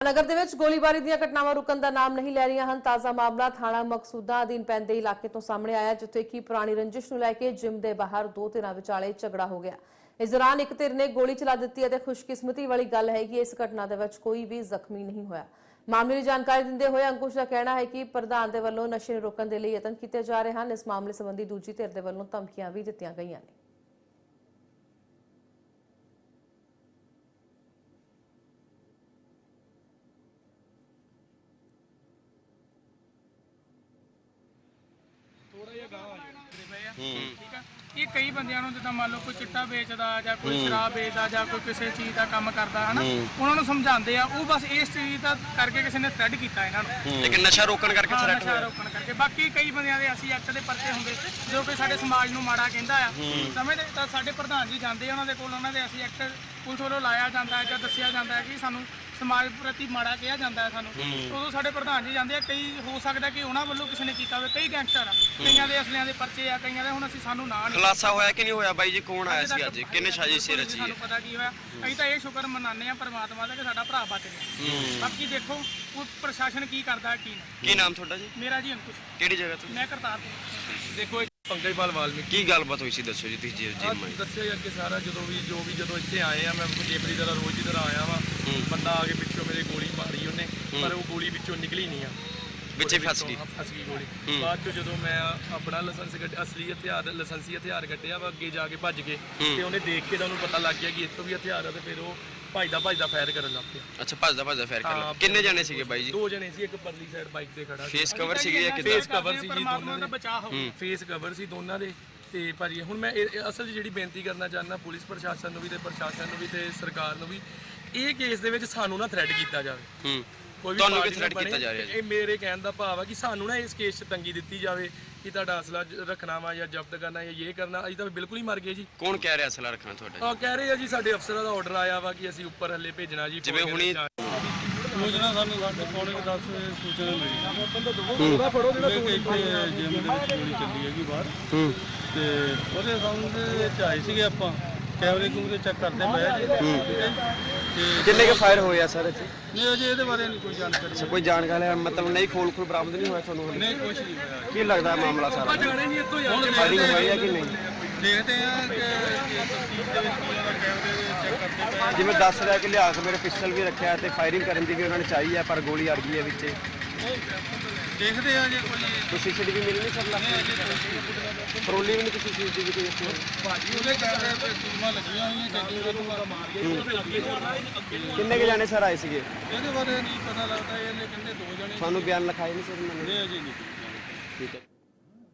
ਨਗਰ ਦੇ ਵਿੱਚ ਗੋਲੀਬਾਰੀ ਦੀਆਂ ਘਟਨਾਵਾਂ ਰੁਕਣ ਦਾ ਨਾਮ ਨਹੀਂ ਲੈ ਰਹੀਆਂ ਹਨ। ਤਾਜ਼ਾ ਮਾਮਲਾ ਥਾਣਾ ਮਕਸੂਦਾ ਅਧੀਨ ਪੈਂਦੇ ਇਲਾਕੇ ਤੋਂ ਸਾਹਮਣੇ ਆਇਆ ਜਿੱਥੇ ਕਿ ਪੁਰਾਣੀ ਰੰਜਿਸ਼ ਨੂੰ ਲੈ ਕੇ ਜਿਮ ਦੇ ਬਾਹਰ ਦੋ ਧਿਰਾਂ ਵਿਚਾਲੇ ਝਗੜਾ ਹੋ ਗਿਆ। ਇਸ ਦੌਰਾਨ ਇੱਕ ਧਿਰ ਨੇ ਗੋਲੀ ਚਲਾ ਦਿੱਤੀ ਅਤੇ ਖੁਸ਼ਕਿਸਮਤੀ ਵਾਲੀ ਗੱਲ ਹੈ ਕਿ ਇਸ ਘਟਨਾ ਦੇ ਵਿੱਚ ਕੋਈ ਵੀ ਜ਼ਖਮੀ ਨਹੀਂ ਹੋਇਆ। ਮਾਮਲੇ ਦੀ ਜਾਣਕਾਰੀ ਦਿੰਦੇ ਹੋਏ ਅੰਕੁਸ਼ ਦਾ ਕਹਿਣਾ ਹੈ ਕਿ ਪ੍ਰਧਾਨ ਦੇ ਵੱਲੋਂ ਨਸ਼ੇ ਨੂੰ ਰੋਕਣ ਦੇ ਲਈ ਯਤਨ ਕੀਤੇ ਜਾ ਰਹੇ ਹਨ। ਇਸ ਮਾਮਲੇ ਸੰਬੰਧੀ ਦੂਜੀ ਧਿਰ ਦੇ ਵੱਲੋਂ ਧਮਕੀਆਂ ਵੀ ਦਿੱਤੀਆਂ ਗਈਆਂ ਨੇ ਥੋੜਾ ਜਿਹਾ ਗਾਹ ਆ ਜਿਹੜੇ ਪਏ ਆ। ਠੀਕ ਆ? ਇਹ ਕਈ ਬੰਦਿਆਂ ਨੂੰ ਜਿੱਦਾਂ ਮੰਨ ਲਓ ਕੋਈ ਚਿੱਟਾ ਵੇਚਦਾ ਜਾਂ ਕੋਈ ਸ਼ਰਾਬ ਵੇਚਦਾ ਜਾਂ ਕੋਈ ਕਿਸੇ ਚੀਜ਼ ਦਾ ਕੰਮ ਕਰਦਾ ਹਨਾ? ਉਹਨਾਂ ਨੂੰ ਸਮਝਾਉਂਦੇ ਆ ਉਹ ਬਸ ਇਸ ਚੀਜ਼ ਦਾ ਕਰਕੇ ਕਿਸੇ ਨੇ ਥ੍ਰੈਡ ਕੀਤਾ ਇਹਨਾਂ ਨੂੰ। ਲੇਕਿਨ ਨਸ਼ਾ ਰੋਕਣ ਕਰਕੇ ਹਾਂ, ਥ੍ਰੈਟ ਨਸ਼ਾ ਰੋਕਣ ਕਰਕੇ। ਬਾਕੀ ਕਈ ਬੰਦਿਆਂ ਦੇ ਅਸੀਂ ਐਕਟ ਦੇ ਪਰਚੇ ਹੁੰਦੇ ਜੋ ਕਿ ਸਾਡੇ ਸਮਾਜ ਨੂੰ ਮਾੜਾ ਕਹਿੰਦਾ ਆ। ਸਮਝਦੇ ਤਾਂ ਸਾਡੇ ਪ੍ਰਧਾਨ ਜੀ ਜਾਂਦੇ ਆ ਉਹਨਾਂ ਦੇ ਕੋਲ ਉਹਨਾਂ ਦੇ ਅਸੀਂ ਐਕਟ ਪੁਲਿਸ ਵੱਲੋਂ ਲਾਇਆ ਜਾਂਦਾ ਹੈ ਜਾਂ ਦੱਸਿਆ ਜਾਂਦਾ ਹੈ ਕਿ ਸਾਨੂੰ ਸਮਾਜ ਪ੍ਰਤੀ ਮਾੜਾ ਕਿਹਾ ਜਾਂਦਾ ਹੈ ਸਾਨੂੰ। ਉਦੋਂ ਸਾਡੇ ਪ੍ਰਧਾਨ ਜੀ ਜਾਂਦੇ ਆ ਕਈ ਹੋ ਸਕਦਾ ਕਿ ਉਹਨਾਂ ਵੱਲੋਂ ਕਿਸੇ ਨੇ ਕੀਤਾ ਹੋਵੇ। ਕਈ ਗੈਂਗਸਟਰ ਆ। ਕਈਆਂ ਦੇ ਅਸਲਿਆਂ ਦੇ ਪਰਚੇ ਆ ਕਈਆਂ ਦੇ ਹੁਣ ਅਸੀਂ ਸਾਨੂੰ ਨਾਂ ਨਹੀਂ ਖੁਲਾਸਾ ਹੋਇਆ ਕਿ ਨਹੀਂ ਹੋਇਆ ਬਾਈ ਜੀ? ਕੌਣ ਆਇਆ ਸੀ ਅੱਜ? ਕਿੰਨੇ ਸਾਜ਼ਿਸ਼ ਸੀ ਰਚੀ ਹੈ? ਸਾਨੂੰ ਪਤਾ ਕੀ ਹੋਇਆ। ਅਸੀਂ ਤਾਂ ਇਹ ਸ਼ੁਕਰ ਮਨਾਉਂਦੇ ਆ ਪਰਮਾਤਮਾ ਦਾ ਕਿ ਸਾਡਾ ਭਰਾ ਬਚ ਗਿਆ। ਬਾਕੀ ਦੇਖੋ ਉਹ ਪ੍ਰਸ਼ਾਸਨ ਕੀ ਕਰਦਾ ਕੀ ਨਹੀਂ। ਕੀ ਨਾਮ ਤੁਹਾਡਾ ਜੀ? ਮੇਰਾ ਜੀ ਅੰਕੁਸ਼। ਕਿਹੜੀ ਜਗ੍ਹਾ ਤੋਂ? ਮੈਂ ਕਰਤਾਰਪੁਰ। ਦੇਖੋ ਪੰਕਜਪਾਲ ਵਾਲਮੀਕੀ। ਕੀ ਗੱਲਬਾਤ ਹੋਈ ਸੀ ਦੱਸੋ ਜੀ ਤੁਸੀਂ ਜੀ ਆਹ ਜੀ ਦੱਸਿਆ ਹੀ ਅੱਗੇ ਸਾਰਾ ਜਦੋਂ ਵੀ ਜੋ ਵੀ ਜਦੋਂ ਇੱਥੇ ਆਏ ਆ ਮੈਂ ਜੇਬਰੀ ਤਰ੍ਹਾਂ ਰੋਜ਼ ਦੀ ਤਰ੍ਹਾਂ ਆਇਆ ਵਾਂ। ਬੰਦਾ ਆ ਕੇ ਪਿੱਛੋਂ ਮੇਰੇ ਗੋਲੀ ਮਾਰੀ ਉਹਨੇ ਪਰ ਉਹ ਗੋਲੀ ਵਿੱਚੋਂ ਨਿਕਲੀ ਨਹੀਂ ਆ। ਵਿੱਚੇ ਉਹਦੇ ਫਸ ਵਿੱਚੋਂ ਗਈ ਫਸ ਗਈ ਗੋਲੀ। ਬਾਅਦ ਚ ਜਦੋਂ ਮੈਂ ਆਪਣਾ ਲਾਇਸੈਂਸ ਕੱਢ ਅਸਲੀ ਹਥਿਆਰ ਲਾਇਸੈਂਸੀ ਹਥਿਆਰ ਕੱਢਿਆ ਵਾ ਅੱਗੇ ਜਾ ਕੇ ਭੱਜ ਕੇ ਤੇ ਉਹਨੇ ਦੇਖ ਕੇ ਤਾਂ ਉਹਨੂੰ ਪਤਾ ਲੱਗ ਗਿਆ ਕਿ ਇੱਥੋਂ ਵੀ ਹਥਿਆਰ ਆ ਤੇ ਫਿਰ ਉਹ ਭੱਜਦਾ ਭੱਜਦਾ ਫਾਇਰ ਕਰਨ ਲੱਗ ਪਿਆ। ਅੱਛਾ ਭੱਜਦਾ ਭੱਜਦਾ ਫੇਰ ਕਰ ਹਾਂ। ਕਿੰਨੇ ਜਾਣੇ ਸੀਗੇ ਬਾਈ ਜੀ? ਦੋ ਜਣੇ ਸੀ ਇੱਕ ਪਰਲੀ ਸਾਈਡ ਬਾਈਕ ਤੇ ਖੜਾ ਸੀ। ਫੇਸ ਕਵਰ ਸੀਗੇ ਜਾਂ ਕਿੱਦਾਂ? ਫੇਸ ਕਵਰ ਸੀ ਜੀ ਦੋਨਾਂ ਦਾ ਦੇ। ਬਚਾਅ ਹੋ। ਫੇਸ ਕਵਰ ਸੀ ਦੋਨਾਂ ਦੇ। ਤੇ ਭਾਜੀ ਹੁਣ ਮੈਂ ਇਹ- ਇਹ ਅਸਲ 'ਚ ਜਿਹੜੀ ਬੇਨਤੀ ਕਰਨਾ ਚਾਹੁੰਦਾ ਪੁਲਿਸ ਪ੍ਰਸ਼ਾਸਨ ਨੂੰ ਵੀ ਤੇ ਪ੍ਰਸ਼ਾਸਨ ਨੂੰ ਵੀ ਤੇ ਸਰਕਾਰ ਨੂੰ ਵੀ ਇਹ ਕੇਸ ਦੇ ਵਿੱਚ ਸਾਨੂੰ ਨਾ ਥ੍ਰੈਡ ਕੀਤਾ ਜਾਵੇ। ਹੂੰ। ਕੋਈ ਵੀ ਤੁਹਾਨੂੰ ਪਾਰਟੀ ਕੀ ਨਾ threat ਕੀਤਾ ਬਣੇ, ਜਾ ਰਿਹਾ ਜੀ? ਇਹ ਮੇਰੇ ਕਹਿਣ ਦਾ ਭਾਵ ਆ ਕਿ ਸਾਨੂੰ ਨਾ ਇਸ ਕੇਸ 'ਚ ਤੰਗੀ ਦਿੱਤੀ ਜਾਵੇ ਕਿ ਤੁਹਾਡਾ ਅਸਲਾ ਜ- ਰੱਖਣਾ ਵਾ ਜਾਂ ਜ਼ਬਤ ਕਰਨਾ ਜਾਂ ਇਹ ਕਰਨਾ ਅਸੀਂ ਤਾਂ ਬਿਲਕੁਲ ਹੀ ਮਰ ਗਏ ਜੀ। ਕੌਣ ਕਹਿ ਰਿਹਾ ਅਸਲਾ ਰੱਖਣਾ ਤੁਹਾਡਾ? ਆ ਕਹਿ ਰਹੇ ਆ ਜੀ ਸਾਡੇ ਅਫਸਰਾਂ ਦਾ ਆਰਡਰ ਆਇਆ ਵਾ ਕਿ ਅਸੀਂ ਉੱਪਰ ਹੱਲੇ ਭੇਜਣਾ ਜੀ ਜਿਵੇਂ ਹੁਣੀ ਸੂਚਨਾ ਸਾਨੂੰ ਸਾਡੇ ਪੌਣੇ 10 ਵਜੇ ਸੂਚਨਾ ਮਿਲੀ। ਉਹਦਾ ਫੜੋ ਜਿਹੜਾ ਇੱਥੇ ਜਿਮ ਦੇ ਵਿੱਚ ਗੋਲੀ ਚੱਲੀ ਹੈਗੀ ਬਾਹਰ। ਹੂੰ। ਤੇ ਉਹਦੇ ਸੰਬੰਧ ਵਿੱਚ ਆਏ ਸੀਗੇ ਆਪਾਂ। ਕੈਮਰੇ ਕੂਮਰੇ ਚੈੱਕ ਕਰਦੇ ਪਏ ਜੀ। ਕਿੰਨੇ ਕੇ ਫਾਇਰ ਹੋਏ ਆ ਸਰ ਇੱਥੇ? ਨਹੀਂ ਅਜੇ ਇਹਦੇ ਬਾਰੇ ਨਹੀਂ ਕੋਈ ਜਾਣਕਾਰੀ। ਕੋਈ ਜਾਣਕਾਰੀ ਹੈ? ਮਤਲਬ ਨਹੀਂ ਖੋਲ ਖੋਲ ਬਰਾਮਦ ਨਹੀਂ ਹੋਇਆ ਤੁਹਾਨੂੰ ਨਹੀਂ ਕੁਝ ਨਹੀਂ ਹੋਇਆ। ਕੀ ਲੱਗਦਾ ਮਾਮਲਾ ਸਾਰਾ? ਹੁਣ ਫਾਇਰਿੰਗ ਹੋਈ ਹੈ ਕਿ ਨਹੀਂ। ਦੇਖਦੇ ਆ ਕਿ ਤਸਦੀਕ ਦੇ ਵਿੱਚ ਕੀ ਉਹਦਾ ਕੈਮਰੇ ਚੈੱਕ ਕਰਦੇ ਪਏ ਜਿਵੇਂ ਦੱਸ ਰਿਹਾ ਕਿ ਲਿਆ ਕੇ ਮੇਰੇ ਪਿਸਟਲ ਵੀ ਰੱਖਿਆ ਤੇ ਫਾਇਰਿੰਗ ਕਰਨ ਦੀ ਵੀ ਉਹਨਾਂ ਨੇ ਚਾਹੀ ਹੈ ਪਰ ਗੋਲੀ ਅੜ ਗਈ ਹੈ ਵਿੱਚ। ਦੇਖਦੇ ਆ ਜੇ ਕੋਈ ਕੋਈ ਸੀਸੀਟੀਵੀ ਮਿਲੀ ਨਹੀਂ ਸਰ ਲੱਗ ਪਰੋਲੀ ਵੀ ਨਹੀਂ ਕਿਸੇ ਸੀਸੀਟੀਵੀ ਕੋਈ ਇੱਥੇ। ਭਾਜੀ ਉਹਦੇ ਕੈਮਰੇ ਤੇ ਟੀਮਾਂ ਲੱਗੀਆਂ ਹੋਈਆਂ ਗੱਡੀ ਦੇ ਨੂੰ ਮਾਰ ਗਏ ਕਿੰਨੇ ਕੇ ਜਾਣੇ ਸਰ ਆਏ ਸੀਗੇ? ਇਹਦੇ ਬਾਰੇ ਨਹੀਂ ਪਤਾ ਲੱਗਦਾ ਇਹਨੇ ਕਹਿੰਦੇ ਦੋ ਜਣੇ ਤੁਹਾਨੂੰ ਬਿਆਨ ਲਿਖਾਏ ਨਹੀਂ ਸਰ ਇਹਨਾਂ ਨੇ? ਨੇ ਅਜੇ ਨਹੀਂ। ਠੀਕ ਹੈ।